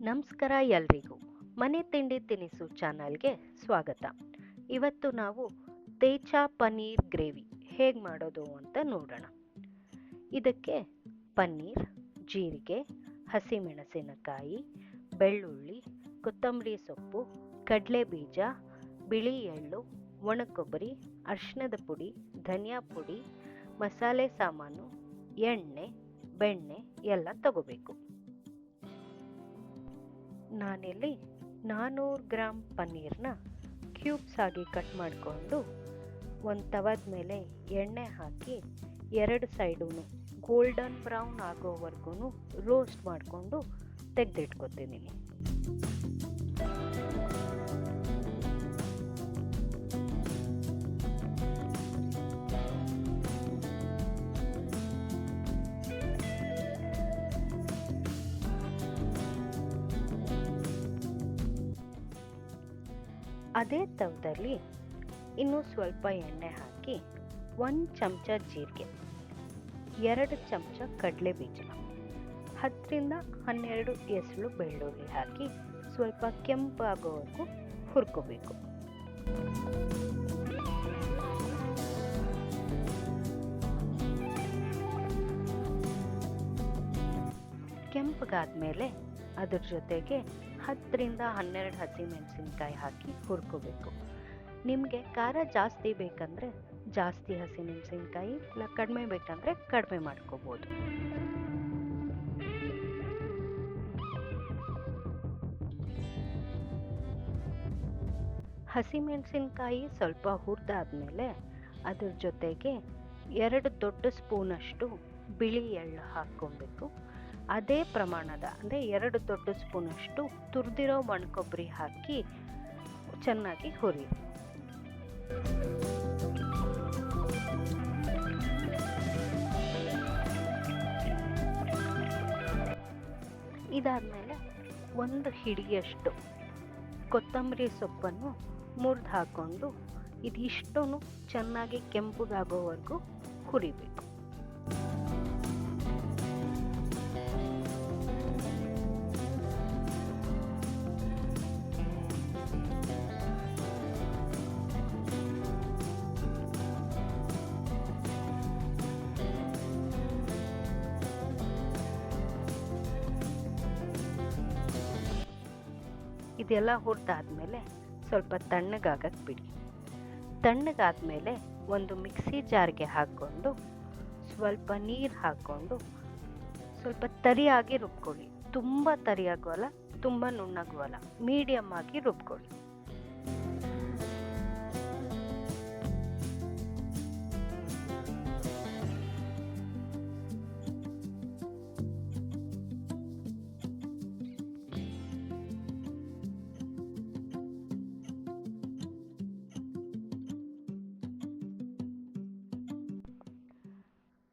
ನಮಸ್ಕಾರ ಎಲ್ರಿಗೂ. ಮನೆ ತಿಂಡಿ ತಿನಿಸು ಚಾನಲ್ಗೆ ಸ್ವಾಗತ. ಇವತ್ತು ನಾವು ತೇಚಾ ಪನ್ನೀರ್ ಗ್ರೇವಿ ಹೇಗೆ ಮಾಡೋದು ಅಂತ ನೋಡೋಣ. ಇದಕ್ಕೆ ಪನ್ನೀರ್, ಜೀರಿಗೆ, ಹಸಿಮೆಣಸಿನಕಾಯಿ, ಬೆಳ್ಳುಳ್ಳಿ, ಕೊತ್ತಂಬರಿ ಸೊಪ್ಪು ಕಡಲೆ ಬೀಜ ಬಿಳಿ ಎಳ್ಳು, ಒಣಕೊಬ್ಬರಿ, ಅರಿಶಿಣದ ಪುಡಿ, ಧನಿಯಾ ಪುಡಿ, ಮಸಾಲೆ ಸಾಮಾನು, ಎಣ್ಣೆ, ಬೆಣ್ಣೆ ಎಲ್ಲ ತಗೋಬೇಕು. ನಾನಿಲ್ಲಿ ನಾನ್ನೂರು ಗ್ರಾಮ್ ಪನ್ನೀರ್ನ ಕ್ಯೂಬ್ಸ್ ಆಗಿ ಕಟ್ ಮಾಡಿಕೊಂಡು ಒಂದು ತವದ ಮೇಲೆ ಎಣ್ಣೆ ಹಾಕಿ ಎರಡು ಸೈಡೂ ಗೋಲ್ಡನ್ ಬ್ರೌನ್ ಆಗೋವರೆಗೂ ರೋಸ್ಟ್ ಮಾಡಿಕೊಂಡು ತೆಗೆದಿಟ್ಕೊತಿದ್ದೀನಿ. ಅದೇ ತವದಲ್ಲಿ ಇನ್ನೂ ಸ್ವಲ್ಪ ಎಣ್ಣೆ ಹಾಕಿ ಒಂದು ಚಮಚ ಜೀರಿಗೆ, ಎರಡು ಚಮಚ ಕಡಲೆ ಬೀಜ ಹತ್ತರಿಂದ ಹನ್ನೆರಡು ಎಸಳು ಬೆಳ್ಳುಳ್ಳಿ ಹಾಕಿ ಸ್ವಲ್ಪ ಕೆಂಪಾಗೋವರೆಗೂ ಹುರ್ಕೋಬೇಕು. ಕೆಂಪಗಾದ್ಮೇಲೆ ಅದ್ರ ಜೊತೆಗೆ ಹತ್ತರಿಂದ ಹನ್ನೆರಡು ಹಸಿಮೆಣಸಿನ್ಕಾಯಿ ಹಾಕಿ ಹುರ್ಕೋಬೇಕು. ನಿಮಗೆ ಖಾರ ಜಾಸ್ತಿ ಬೇಕಂದರೆ ಜಾಸ್ತಿ ಹಸಿಮೆಣಸಿನ್ಕಾಯಿ ಇಲ್ಲ ಕಡಿಮೆ ಬೇಕಂದರೆ ಕಡಿಮೆ ಮಾಡ್ಕೋಬೋದು. ಹಸಿಮೆಣಸಿನ್ಕಾಯಿ ಸ್ವಲ್ಪ ಹುರಿದಾದ್ಮೇಲೆ ಅದ್ರ ಜೊತೆಗೆ ಎರಡು ದೊಡ್ಡ ಸ್ಪೂನಷ್ಟು ಬಿಳಿ ಎಳ್ಳು ಹಾಕ್ಕೊಬೇಕು. ಅದೇ ಪ್ರಮಾಣದ, ಅಂದರೆ ಎರಡು ದೊಡ್ಡ ಸ್ಪೂನಷ್ಟು ತುರಿದಿರೋ ಒಣಕೊಬ್ಬರಿ ಹಾಕಿ ಚೆನ್ನಾಗಿ ಹುರಿ. ಇದಾದಮೇಲೆ ಒಂದು ಹಿಡಿಯಷ್ಟು ಕೊತ್ತಂಬರಿ ಸೊಪ್ಪನ್ನು ಮುರಿದು ಹಾಕ್ಕೊಂಡು ಇದಿಷ್ಟೂ ಚೆನ್ನಾಗಿ ಕೆಂಪುಗಾಗೋವರೆಗೂ ಹುರಿಬೇಕು. ಇದೆಲ್ಲ ಹುರಿದಾದ್ಮೇಲೆ ಸ್ವಲ್ಪ ತಣ್ಣಗಾಗಕ್ಕೆ ಬಿಡಿ. ತಣ್ಣಗಾದ್ಮೇಲೆ ಒಂದು ಮಿಕ್ಸಿ ಜಾರ್ಗೆ ಹಾಕ್ಕೊಂಡು ಸ್ವಲ್ಪ ನೀರು ಹಾಕ್ಕೊಂಡು ಸ್ವಲ್ಪ ತರಿಯಾಗಿ ರುಬ್ಕೊಳ್ಳಿ. ತುಂಬ ತರಿಯಾಗೋಲ್ಲ ತುಂಬ ನುಣ್ಣಗುವಲ್ಲ ಮೀಡಿಯಮ್ ಆಗಿ ರುಬ್ಕೊಳ್ಳಿ.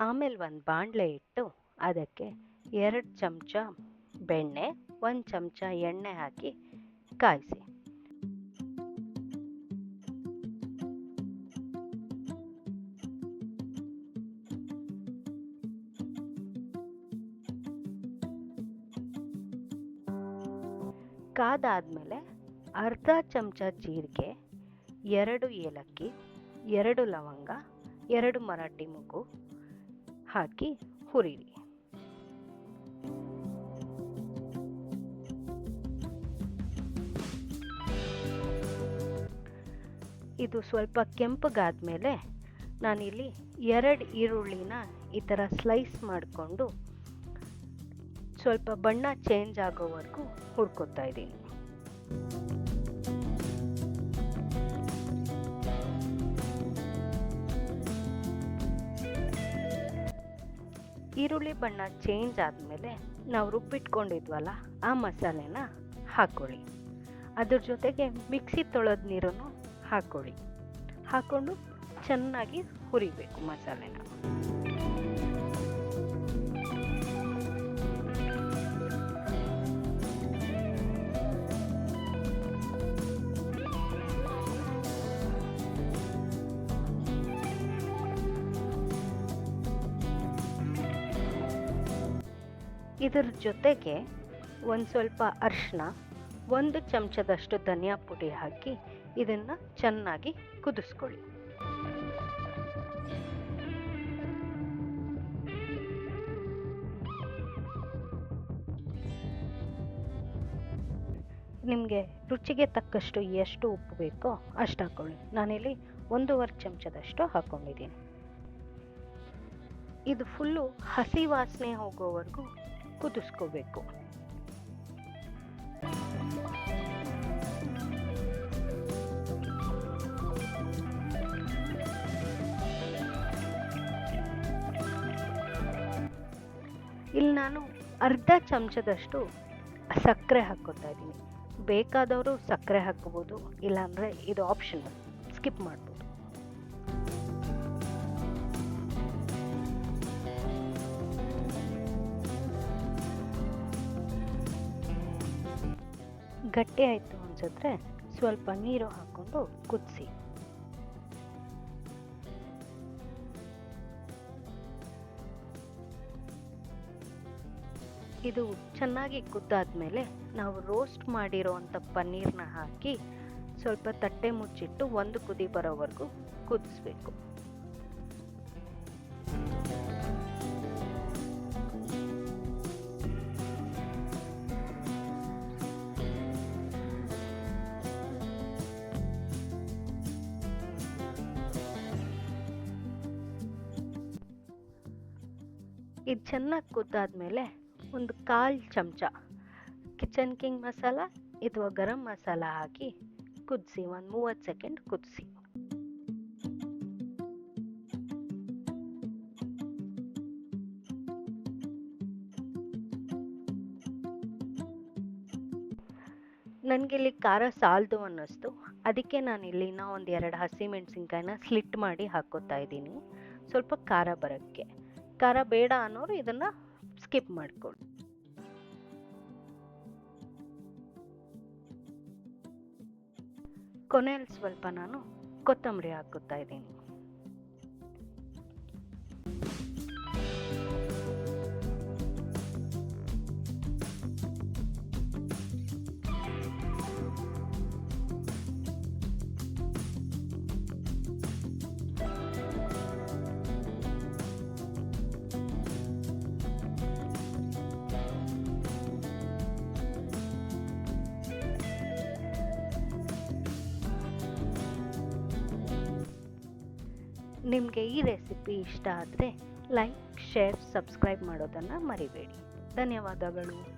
ಆಮೇಲೆ ಒಂದು ಬಾಣಲೆ ಇಟ್ಟು ಅದಕ್ಕೆ ಎರಡು ಚಮಚ ಬೆಣ್ಣೆ, ಒಂದು ಚಮಚ ಎಣ್ಣೆ ಹಾಕಿ ಕಾಯಿಸಿ. ಕಾದಾದ್ಮೇಲೆ ಅರ್ಧ ಚಮಚ ಜೀರಿಗೆ, ಎರಡು ಏಲಕ್ಕಿ, ಎರಡು ಲವಂಗ, ಎರಡು ಮರಾಠಿ ಮುಗು ಹಾಕಿ ಹುರಿರಿ. ಇದು ಸ್ವಲ್ಪ ಕೆಂಪಗಾದ ಮೇಲೆ ನಾನಿಲ್ಲಿ ಎರಡು ಈರುಳ್ಳಿನ ಈ ಥರ ಸ್ಲೈಸ್ ಮಾಡಿಕೊಂಡು ಸ್ವಲ್ಪ ಬಣ್ಣ ಚೇಂಜ್ ಆಗೋವರೆಗೂ ಹುರ್ಕೊತಾ ಇದ್ದೀನಿ. ಈರುಳ್ಳಿ ಬಣ್ಣ ಚೇಂಜ್ ಆದಮೇಲೆ ನಾವು ರುಬ್ಬಿಟ್ಕೊಂಡಿದ್ವಲ್ಲ ಆ ಮಸಾಲೆನ ಹಾಕ್ಕೊಳ್ಳಿ ಅದ್ರ ಜೊತೆಗೆ ಮಿಕ್ಸಿ ತೊಳೆದ ನೀರನ್ನು ಹಾಕ್ಕೊಳ್ಳಿ ಹಾಕ್ಕೊಂಡು ಚೆನ್ನಾಗಿ ಹುರಿಬೇಕು ಮಸಾಲೆನ. ಇದರ ಜೊತೆಗೆ ಒಂದು ಸ್ವಲ್ಪ ಅರಿಶಿನ, ಒಂದು ಚಮಚದಷ್ಟು ಧನಿಯಾ ಪುಡಿ ಹಾಕಿ ಇದನ್ನು ಚೆನ್ನಾಗಿ ಕುದಿಸ್ಕೊಳ್ಳಿ. ನಿಮಗೆ ರುಚಿಗೆ ತಕ್ಕಷ್ಟು ಎಷ್ಟು ಉಪ್ಪು ಬೇಕೋ ಅಷ್ಟು ಹಾಕ್ಕೊಳ್ಳಿ ನಾನಿಲ್ಲಿ ಒಂದೂವರೆ ಚಮಚದಷ್ಟು ಹಾಕ್ಕೊಂಡಿದ್ದೀನಿ ಇದು ಫುಲ್ಲು ಹಸಿ ವಾಸನೆ ಹೋಗೋವರೆಗೂ ಕುದಿಸ್ಕೋಬೇಕು. ಇಲ್ಲಿ ನಾನು ಅರ್ಧ ಚಮಚದಷ್ಟು ಸಕ್ಕರೆ ಹಾಕ್ಕೊತಾ ಇದ್ದೀನಿ. ಬೇಕಾದವರು ಸಕ್ಕರೆ ಹಾಕ್ಕೋಬೋದು ಇಲ್ಲಾಂದರೆ ಇದು ಆಪ್ಷನಲ್ ಸ್ಕಿಪ್ ಮಾಡ್ಬೋದು. ಗಟ್ಟಿ ಆಯಿತು ಅನ್ಸಿದ್ರೆ ಸ್ವಲ್ಪ ನೀರು ಹಾಕ್ಕೊಂಡು ಕುದಿಸಿ. ಇದು ಚೆನ್ನಾಗಿ ಕುದ್ದಾದ್ಮೇಲೆ ನಾವು ರೋಸ್ಟ್ ಮಾಡಿರೋವಂಥ ಪನ್ನೀರ್ನ ಹಾಕಿ ಸ್ವಲ್ಪ ತಟ್ಟೆ ಮುಚ್ಚಿಟ್ಟು ಒಂದು ಕುದಿ ಬರೋವರೆಗೂ ಕುದಿಸ್ಬೇಕು. ಇದು ಚೆನ್ನಾಗಿ ಕುದ್ದಾದ್ಮೇಲೆ ಒಂದು ಕಾಲು ಚಮಚ ಕಿಚನ್ ಕಿಂಗ್ ಮಸಾಲ ಅಥವಾ ಗರಂ ಮಸಾಲ ಹಾಕಿ ಕುದಿಸಿ, ಒಂದು ಮೂವತ್ತು ಸೆಕೆಂಡ್ ಕುದಿಸಿ. ನನಗಿಲ್ಲಿ ಖಾರ ಸಾಲದು ಅನ್ನಿಸ್ತು. ಅದಕ್ಕೆ ನಾನು ಇಲ್ಲಿನ ಒಂದು ಎರಡು ಹಸಿಮೆಣಸಿನ್ಕಾಯಿನ ಸ್ಲಿಟ್ ಮಾಡಿ ಹಾಕೋತಾ ಇದ್ದೀನಿ. ಸ್ವಲ್ಪ ಖಾರ ಬರೋಕ್ಕೆ. ಖಾರ ಬೇಡ ಅನ್ನೋರು ಇದನ್ನು ಸ್ಕಿಪ್ ಮಾಡ್ಕೊಳ್ಳಿ. ಕೊನೆಯಲ್ಲಿ ಸ್ವಲ್ಪ ನಾನು ಕೊತ್ತಂಬರಿ ಹಾಕುತ್ತಾ ಇದ್ದೀನಿ. ನಿಮಗೆ ಈ ರೆಸಿಪಿ ಇಷ್ಟ ಆದರೆ ಲೈಕ್ ಶೇರ್ ಸಬ್ಸ್ಕ್ರೈಬ್ ಮಾಡೋದನ್ನು ಮರಿಬೇಡಿ. ಧನ್ಯವಾದಗಳು.